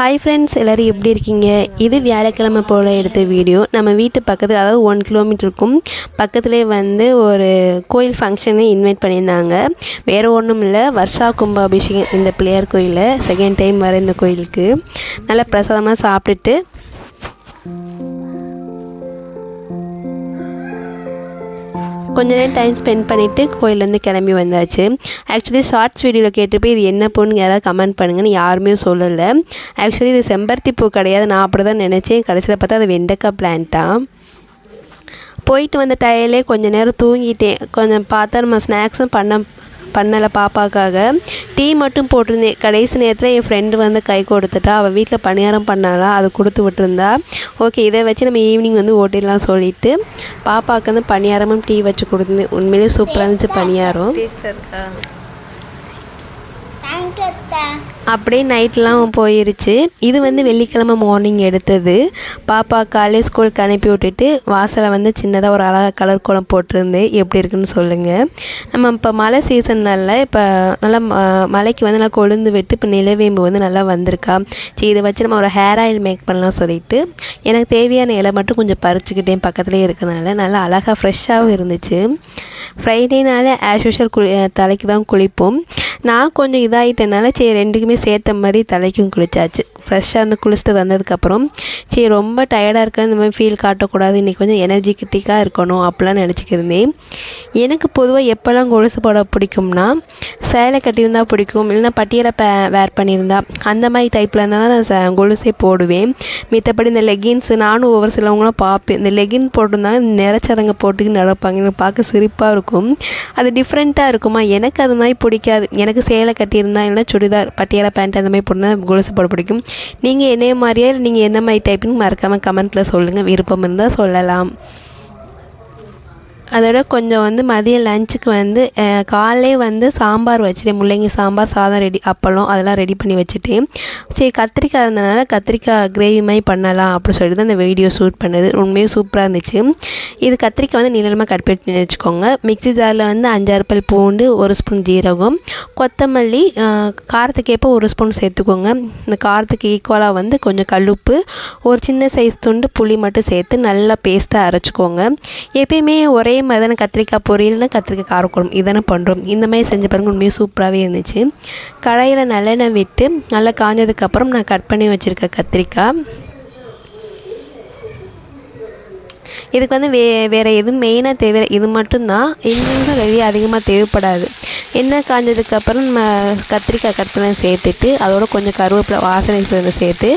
Hi friends எல்லோரும் எப்படி இருக்கீங்க? இது வியாழக்கிழமை போல் எடுத்த வீடியோ நம்ம வீட்டு பக்கத்தில் அதாவது ஒன் கிலோமீட்டர் இருக்கும் பக்கத்துலேயே வந்து ஒரு கோயில் ஃபங்க்ஷனு இன்வைட் பண்ணியிருந்தாங்க. வேறு ஒன்றும் இல்லை வர்ஷா கும்பாபிஷேகம் இந்த பிள்ளையார் கோயிலில் செகண்ட் டைம் வர இந்த கோயிலுக்கு. நல்லா பிரசாதமாக சாப்பிட்டுட்டு கொஞ்ச நேரம் டைம் ஸ்பெண்ட் பண்ணிவிட்டு கோயிலேருந்து கிளம்பி வந்தாச்சு. ஆக்சுவலி ஷார்ட்ஸ் வீடியோவில் கேட்டுப்போய் இது என்ன பூன்னு யாராவது கமெண்ட் பண்ணுங்கன்னு யாருமே சொல்லலை. ஆக்சுவலி இது செம்பருத்தி பூ கிடையாது. நான் அப்படி தான் நினச்சேன். கடைசியில் பார்த்தா அது வெண்டைக்காய் பிளான்ட்டாக போயிட்டு வந்த டயர்லே கொஞ்சம் நேரம் தூங்கிட்டேன். கொஞ்சம் பார்த்தா நம்ம ஸ்நாக்ஸும் பண்ண பண்ணலை பாப்பாக்காக. டீ மட்டும் போட்டிருந்தேன். கடைசி நேரத்தில் என் ஃப்ரெண்டு வந்து கை கொடுத்துட்டா. அவள் வீட்டில் பணியாரம் பண்ணாலாம் அதை கொடுத்து விட்டுருந்தா. ஓகே இதை வச்சு நம்ம ஈவினிங் வந்து ஓட்டிடலாம் சொல்லிட்டு பாப்பாவுக்கு வந்து பணியாரமும் டீ வச்சு கொடுத்துருந்தேன் உண்மையிலேயே சூப்பராக இருந்துச்சு பணியாரம். அப்படியே நைட்லாம் போயிருச்சு. இது வந்து வெள்ளிக்கிழமை மார்னிங் எடுத்தது. பாப்பா காலேஜ் ஸ்கூலுக்கு அனுப்பி விட்டுட்டு வாசலை வந்து சின்னதாக ஒரு அழகாக கலர் கோலம் போட்டிருந்து எப்படி இருக்குன்னு சொல்லுங்கள் நம்ம இப்போ மழை சீசன்னால இப்போ நல்லா ம- மலைக்கு வந்து நல்லா கொழுந்து விட்டு இப்போ நிலவேம்பு வந்து நல்லா வந்திருக்கா. சரி இதை வச்சு நம்ம ஒரு ஹேர் ஆயில் மேக் பண்ணலாம் சொல்லிட்டு எனக்கு தேவையான இலை மட்டும் கொஞ்சம் பறிச்சுக்கிட்டேன் பக்கத்துலேயே இருக்கனால நல்லா அழகாக ஃப்ரெஷ்ஷாகவும் இருந்துச்சு. ஃப்ரைடேனால ஆஸ் யூஷுவல் குளி தலைக்கு தான் குளிப்போம். நான் கொஞ்சம் இதாகிட்டனால சரி ரெண்டுக்குமே சேர்த்த மாதிரி தலைக்கும் குளிச்சாச்சு. ஃப்ரெஷ்ஷாக வந்து குளிச்சுட்டு வந்ததுக்கப்புறம் சரி ரொம்ப டயர்டாக இருக்க இந்த மாதிரி ஃபீல் காட்டக்கூடாது. இன்றைக்கி கொஞ்சம் எனர்ஜிட்டிக்காக இருக்கணும் அப்படிலாம் நினச்சிக்கிருந்தேன் எனக்கு பொதுவாக எப்போல்லாம் கொலுசு போட பிடிக்கும்னா சேலை கட்டியிருந்தா பிடிக்கும் இல்லைன்னா பட்டியலை பே வேர் பண்ணியிருந்தா. அந்த மாதிரி டைப்பில் இருந்தால் தான் நான் ச- கொலுசே போடுவேன். மித்தபடி இந்த லெகின்ஸு நானும் ஒவ்வொரு சிலவங்களும் பார்ப்பேன். இந்த லெகின் போட்டிருந்தாங்க நிறச்சதங்க போட்டுக்கு நடப்பாங்க. எனக்கு பார்க்க சிரிப்பாக இருக்கும். அது டிஃப்ரெண்ட்டாக இருக்குமா? எனக்கு அது மாதிரி பிடிக்காது. எனக்கு சேலை கட்டியிருந்தா இல்லைனா சுடிதார் பட்டியலை பேண்ட் அந்த மாதிரி போட்டிருந்தா கொலுசு போட பிடிக்கும். நீங்கள் என்னைய மாதிரியே நீங்கள் எந்த மாதிரி டைப்புன்னு மறக்காமல் கமெண்ட்டில் சொல்லுங்கள் விருப்பம் இருந்தால் சொல்லலாம். அதோட கொஞ்சம் வந்து மதியம் லஞ்சுக்கு வந்து அஹ், காலையிலே வந்து சாம்பார் வச்சுட்டேன். முள்ளங்கி சாம்பார் சாதம் ரெடி அப்பளம் அதெல்லாம் ரெடி பண்ணி வச்சுட்டேன். சரி கத்திரிக்காய் இருந்தனால கத்திரிக்காய் கிரேவி மாதிரி பண்ணலாம் அப்படின்னு சொல்லிட்டு தான் வீடியோ ஷூட் பண்ணது. உண்மையும் சூப்பராக இருந்துச்சு. இது கத்திரிக்காய் வந்து நீளமாக கட் பண்ணி வச்சுக்கோங்க. மிக்ஸி ஜாரில் வந்து அஞ்சாறு பல் பூண்டு ஒரு ஸ்பூன் ஜீரகம் கொத்தமல்லி காரத்துக்கேற்ப ஒரு ஸ்பூன் சேர்த்துக்கோங்க. இந்த காரத்துக்கு ஈக்குவலாக வந்து கொஞ்சம் கல்லுப்பு ஒரு சின்ன சைஸ் துண்டு புளி மட்டும் சேர்த்து நல்லா பேஸ்ட்டாக அரைச்சிக்கோங்க. எப்பயுமே ஒரே மாதிரி தானே கத்திரிக்காய் பொரியல்னா கத்திரிக்காய் காரக்குழம்பு இதானே பண்ணுறோம் இந்த மாதிரி செஞ்ச பாருங்க உண்மையாக சூப்பராகவே இருந்துச்சு. கடாயில் நல்லெண்ணெய் விட்டு நல்லா காஞ்சதுக்கப்புறம் நான் கட் பண்ணி வச்சுருக்க கத்திரிக்காய். இதுக்கு வந்து வே வேறு எதுவும் மெயினாக தேவை இது மட்டும்தான். இன்னும் வெளியே அதிகமாக தேவைப்படாது. எண்ணெய் காஞ்சதுக்கப்புறம் நம்ம கத்திரிக்காய் கட் பண்ணி சேர்த்துட்டு அதோட கொஞ்சம் கருவேப்பிலை வாசனை சேர்ந்து சேர்த்து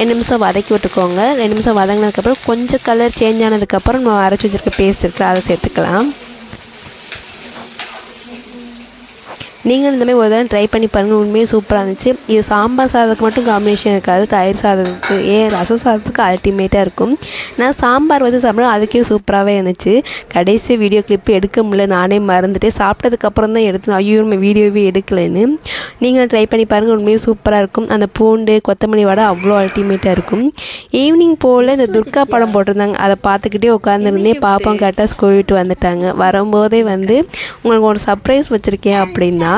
ரெண்டு நிமிஷம் வதக்கி விட்டுக்கோங்க. ரெண்டு நிமிஷம் வதங்கினதுக்கப்புறம் கொஞ்சம் கலர் சேஞ்ச் ஆனதுக்கப்புறம் நம்ம அரைச்சி வச்சிருக்க பேஸ்ட் இருக்குல்ல அதை சேர்த்துக்கலாம். நீங்களும் இந்த மாதிரி ஒரு தடவை ட்ரை பண்ணி பாருங்கள் உண்மையாக சூப்பராக இருந்துச்சு. இது சாம்பார் சாதத்துக்கு மட்டும் காம்பினேஷன் இருக்காது. தயிர் சாதத்துக்கு ஏன் ரச சாதத்துக்கு அல்டிமேட்டாக இருக்கும். நான் சாம்பார் வந்து சாப்பிட்றேன் அதுக்கே சூப்பராகவே இருந்துச்சு. கடைசி வீடியோ கிளிப் எடுக்க முடியல. நானே மறந்துட்டு சாப்பிட்டதுக்கப்புறம் தான் எடுத்து ஐயோ நம்ம வீடியோவே எடுக்கலைன்னு. நீங்கள் ட்ரை பண்ணி பாருங்கள் உண்மையாக சூப்பராக இருக்கும். அந்த பூண்டு கொத்தமல்லி வடை அவ்வளோ அல்டிமேட்டாக இருக்கும். ஈவினிங் போல் இந்த துர்கா படம் போட்டிருந்தாங்க. அதை பார்த்துக்கிட்டே உட்காந்துருந்தேன் பாப்பா கரெக்டாக ஸ்கூல் விட்டு வந்துட்டாங்க. வரும்போதே வந்து உங்களுக்கு ஒரு சர்ப்ரைஸ் வச்சுருக்கேன் அப்படின்னா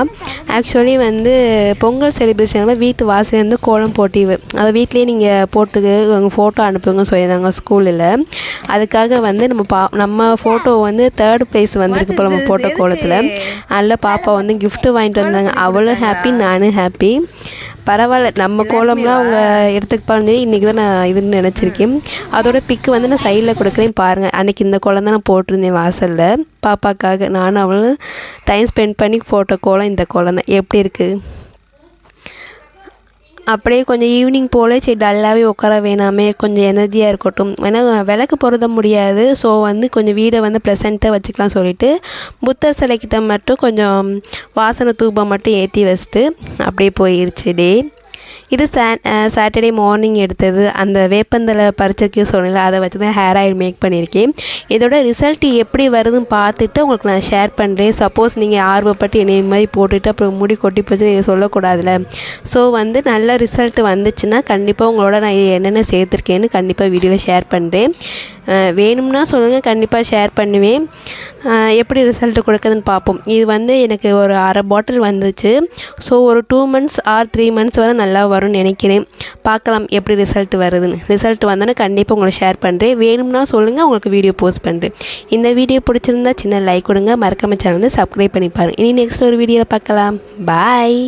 ஆக்சுவலி வந்து பொங்கல் செலிப்ரேஷனில் வீட்டு வாசல் வந்து கோலம் போட்டி அதை வீட்லேயே நீங்கள் போட்டு உங்கள் ஃபோட்டோ அனுப்புங்க சொல்லியிருந்தாங்க ஸ்கூலில் அதுக்காக வந்து நம்ம பா நம்ம ஃபோட்டோ வந்து தேர்ட் ப்ரைஸ் வந்திருக்கு இப்போ நம்ம ஃபோட்டோ கோலத்தில். அதில் பாப்பா வந்து gift வாங்கிட்டு வந்தாங்க. அவளும் ஹாப்பி நானும் ஹாப்பி பரவாயில்ல. நம்ம கோலம்லாம் அவங்க எடுத்துப்பான்னு சொல்லி இன்றைக்கி தான் நான் இதுன்னு நினச்சிருக்கேன். அதோட பிக்கு வந்து நான் சைடில் கொடுக்குறேன் பாருங்கள் அன்றைக்கி இந்த கோலம் தான் நான் போட்டிருந்தேன் வாசலில். பாப்பாக்காக நானும் அவளும் டைம் ஸ்பெண்ட் பண்ணி போட்ட கோலம் இந்த கோலம் தான். எப்படி இருக்குது அப்படியே கொஞ்சம் ஈவினிங் போல சரி டல்லாகவே உட்கார வேணாமே கொஞ்சம் எனர்ஜியாக இருக்கட்டும். ஏன்னா விளக்கு பொருத முடியாது. ஸோ வந்து கொஞ்சம் வீடை வந்து ப்ளசண்ட்டாக வச்சுக்கலாம் சொல்லிட்டு புத்தர் சிலைக்கிட்ட மட்டும் கொஞ்சம் வாசனை தூபம் மட்டும் ஏற்றி வச்சுட்டு அப்படியே போயிருச்சு டே இது சா சாட்டர்டே மார்னிங் எடுத்தது. அந்த வேப்பந்தலை பறிச்சிருக்கேன் சொன்னல அதை வச்சு தான் ஹேர் ஆயில் மேக் பண்ணியிருக்கேன் இதோட ரிசல்ட் எப்படி வருதுன்னு பார்த்துட்டு உங்களுக்கு நான் ஷேர் பண்ணுறேன் சப்போஸ் நீங்கள் ஆர்வப்பட்டு என்னை மாதிரி போட்டுட்டு அப்புறம் முடி கொட்டி போச்சு நீங்கள் சொல்லக்கூடாதுல்ல. ஸோ வந்து நல்ல ரிசல்ட் வந்துச்சுன்னா கண்டிப்பாக உங்களோட நான் என்னென்ன சேர்த்துருக்கேன்னு கண்டிப்பாக வீடியோவில் ஷேர் பண்ணுறேன் வேணும்னா சொல்லுங்கள் கண்டிப்பாக ஷேர் பண்ணுவேன். எப்படி ரிசல்ட் கொடுக்குதுன்னு பார்ப்போம். இது வந்து எனக்கு ஒரு அரை பாட்டில் வந்துச்சு. ஸோ ஒரு two months or three months வரை நல்லா வரும்னு நினைக்கிறேன். பார்க்கலாம் எப்படி ரிசல்ட் வருதுன்னு. ரிசல்ட் வந்தோன்னே கண்டிப்பாக உங்களுக்கு ஷேர் பண்ணுறேன் வேணும்னா சொல்லுங்கள் உங்களுக்கு வீடியோ போஸ்ட் பண்ணுறேன் இந்த வீடியோ பிடிச்சிருந்தா சின்ன லைக் கொடுங்க. மறக்காம சேனல் வந்து சப்ஸ்கிரைப் பண்ணி பாருங்கள் இனி நெக்ஸ்ட் ஒரு வீடியோவில் பார்க்கலாம். பாய்